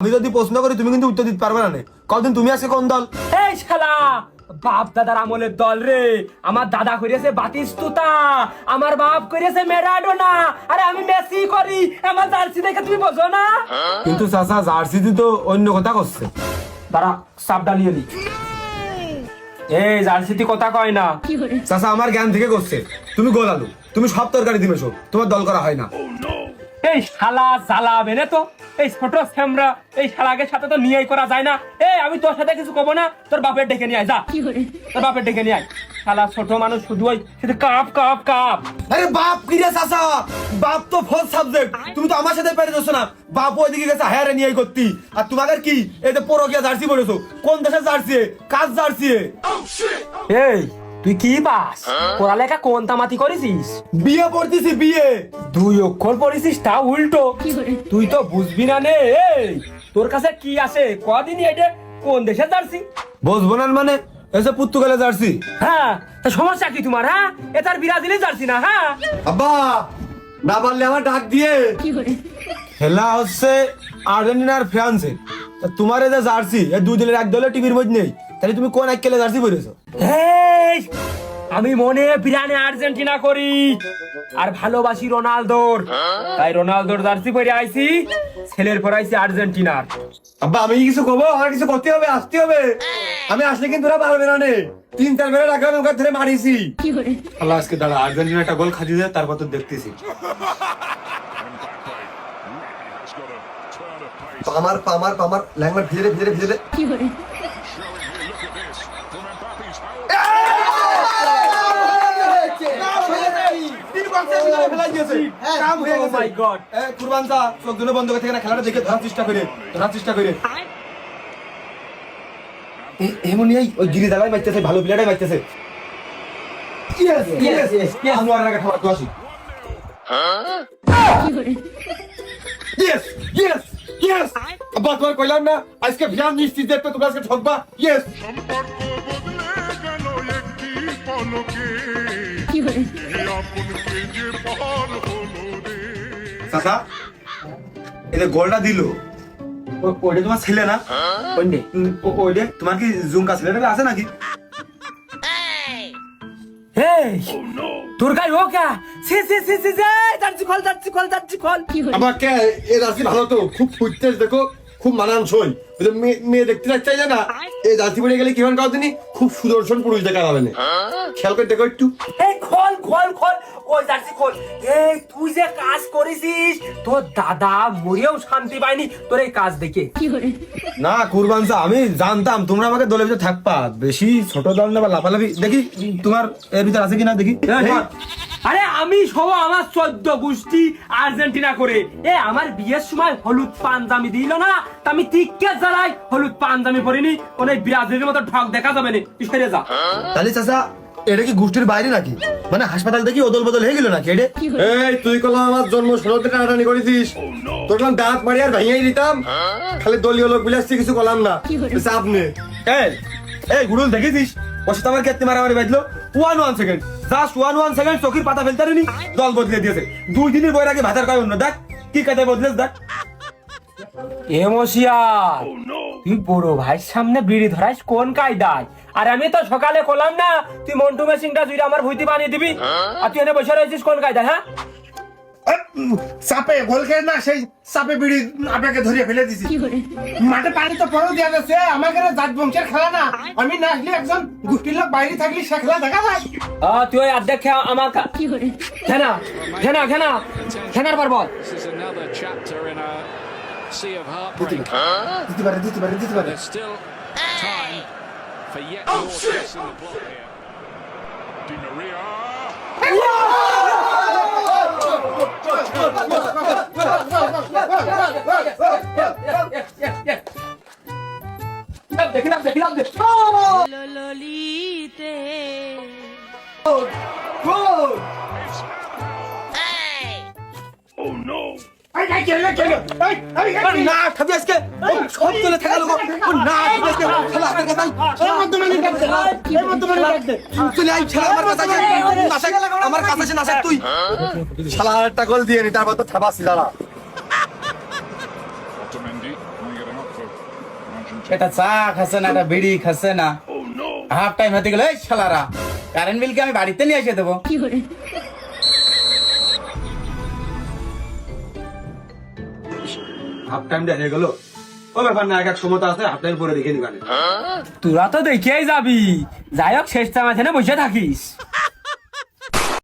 আমি যদি প্রশ্ন করি তুমি কিন্তু উত্তর দিতে পারবে না। কদিন তুমি আজকে কোন দল? এই শালা বাপ দাদার আমলের দল রে। আমার দাদা করেছে বাতিস্তুতা আমার বাপ করেছে মেরাডোনা আরে আমি মেসি করি আমার জার্সি দেখে তুমি বোঝো না? কিন্তু চাচা জার্সিতে তো অন্য কথা করছে। দাঁড়া সাপ ডালিয়ে দি এই জার্সিতে কথা কয় না। চাচা আমার জ্ঞান থেকে করছে। তুমি গোল আলু। তুমি সব তরকারি দিবেছো তোমার দল করা হয় না। এই শালা জ্বালা বেনে তো। এই ছোট ফ্যামরা এই শালাকে সাথে তো নিয়েই করা যায় না। এই আমি তোর সাথে কিছু কব না তোর বাপের ডেকে নিয়ে আয় যা। তোর বাপের ডেকে নিয়ে আয়। শালা ছোট মানুষ শুধু ওই শুধু কাপ কাপ কাপ। আরে বাপ কি রে চাচা? বাপ তো ফোর্থ সাবজেক্ট তুমি তো আমার সাথে পেরে যাচ্ছ না। বাপ ওইদিকে গেছে হায়ারে নিয়ে করতি। আর তোমাদের কি? এই যে পরকিয়া জার্সি পরেছো। কোন দেশে জার্সি কাজ জার্সি? এই তুই কি পাস পড়ালেখা কোন তামাতি করেছিস? বিয়ে পড়তেছি বিয়ে। দুই অক্ষর পড়েছিস তা উল্টো। তুই তো বুঝবি না নে তোর কাছে কি আছে? কদিন এটা কোন দেশের জার্সি? বুঝব না মানে এসে পুর্তুগালের জার্সি। হ্যাঁ তা সমস্যা কি তোমার হ্যাঁ? এ তার বিরাজিলের জার্সি না হ্যাঁ? আব্বা না পারলে আমার ডাক দিয়ে। খেলা হচ্ছে আর্জেন্টিনার ফ্রান্সে তা তোমার এই যে জার্সি এই দুই দলের এক দলের টিভির মধ্যে নেই। তাহলে তুমি কোন এক কেলে জার্সি পরেছো? এই আমি মনে বিরানে আর্জেন্টিনা করি। আর ভালোবাসি রোনালদোর। তাই রোনালদোর জার্সি পরে আইছি ছেলের পর আইছি আর্জেন্টিনার। আব্বা আমি কি কিছু করব আমার কিছু করতে হবে আসতে হবে। আমি আসলে কিন্তু ওরা পারবে না নে। তিন চার বেলা রাখলাম ওখান ধরে মারিছি। আল্লাহ আজকে দাঁড়া আর্জেন্টিনা একটা গোল খাদি দেয় তারপর তো দেখতেছি। পামার পামার পামার ল্যাংমার ভিজে ভিজে ভিজে কুরবান দা চোখ দুটো বন্ধ করে থেকে না খেলাটা দেখে ধরার চেষ্টা করে ধরার চেষ্টা করে। এমনই ওই গিরি দালাই মারতেছে ভালো প্লেয়ারই মারতেছে। Yes, yes, yes. আনোয়ারের আগে খাবার তো আসি। Yes, yes, yes. আব্বা, তোমার কইলাম না আজকে ভিয়ান নিশ্চিত দেখবে তুমি আজকে ঠকবা। ইয়েস পলকে আপনকে যে পার হলো রে। চাচা এটা গোলটা দিল। ওইটা তোমার ছেলে না? ওইটা তোমার কি জুমকা ছেলেটা আছে নাকি? তোর গায়ে ও কা? সে সে সে সে জার্সি খোল জার্সি খোল জার্সি খোল। এ রাশি ভালো তো খুব ফুটতেস দেখো। খুব মানানসই। ওই যে মেয়ে- মেয়ে দেখতে যাচ্ছে না এই রাশি পড়ে গেলে কি হয় কাউ দিনই খুব সুদর্শন পুরুষ দেখা যাবে না। খেয়াল করে দেখো একটু। এই খোল খোল খোল। ওই জার্সি খোল। এই তুই যে কাজ করেছিস তোর দাদা মরেও শান্তি পায়নি তোর এই কাজ দেখে। না কুরবান সা আমি জানতাম। তোমরা আমাকে দলের ভিতরে থাকবা। বেশি ছোট দল না বা লাফালাফি। দেখি তোমার এর ভিতরে আছে কিনা দেখি। আরে আমি সব আমার চোদ্দ গোষ্ঠী আর্জেন্টিনা করে। এ আমার বিয়ের সময় হলুদ পাঞ্জামি দিল না তা আমি তিক্কে জ্বালাই হলুদ পাঞ্জামি পরিনি কোন এই ব্রাজিলের মতো ঠক দেখা যাবে না তুই সেরে যা। তাহলে চাচা এটা কি গোষ্ঠীর বাইরে নাকি? মানে হাসপাতাল দেখি ওদল বদল হয়ে গেল নাকি এটা? এই তুই কলাম আমার জন্ম ষোলোতে টানাটানি করেছিস। তোর কলাম দাঁত মারি আর ভেঙেই দিতাম। খালি দলীয় লোক বিলাসছি কিছু কলাম না। চাপ নে। এই এই গুরুল দেখেছিস? ওর সাথে আমার ক্ষেত্রে মারামারি বাজলো। One one second just one one second পাতা ফেলতে দল বদলে দিয়েছে। দুই দিনের বই আগে ভাতার কয় অন্য দেখ, কি কাজে বদলেছ, দেখ। এ তুই বড় ভাইয়ের সামনে বিড়ি ধরাইস, কোন কায়দায়? আর আমি তো সকালে কলাম না, তুই মন্টু মেশিনটা জুড়ে আমার ভুইতে বানিয়ে দিবি। আর তুই এনে বসে রয়েছিস কোন কায়দায় হ্যাঁ? চাপে গোল খেয়ে না সেই চাপে বিড়ি আপনাকে ধরিয়ে ফেলে দিছি। মাঠে পানি তো পড়ো দেওয়া যাচ্ছে আমাকে জাত বংশের খেলা না। আমি না আসলে একজন গোষ্ঠীর লোক বাইরে থাকলে সে খেলা দেখা যায়। তুই ওই অর্ধেক খেয়া আমার কা- খেনা খেনা খেনা খেনার পর বল. দিতে পারে দিতে পারে দিতে পারে for yet more in the here. Di Maria চলে আই খেলা আমার কাছে তুই শালা একটা গোল দিয়ে নি, তারপর তো থাবাসি, দাঁড়া। এটা চা খাচ্ছে না এটা বিড়ি খাচ্ছে না। হাফ টাইম হতে গেলে এই শালারা। কারেন্ট বিল কি আমি বাড়িতে নিয়ে এসে দেবো। হাফ টাইমটা হয়ে গেল। ও ব্যাপার না এক এক সময় আছে হাফ টাইম পরে দেখে দিবানে। তোরা তো দেখিয়াই যাবি। যাই হোক শেষ টাইম আছে না বসে থাকিস।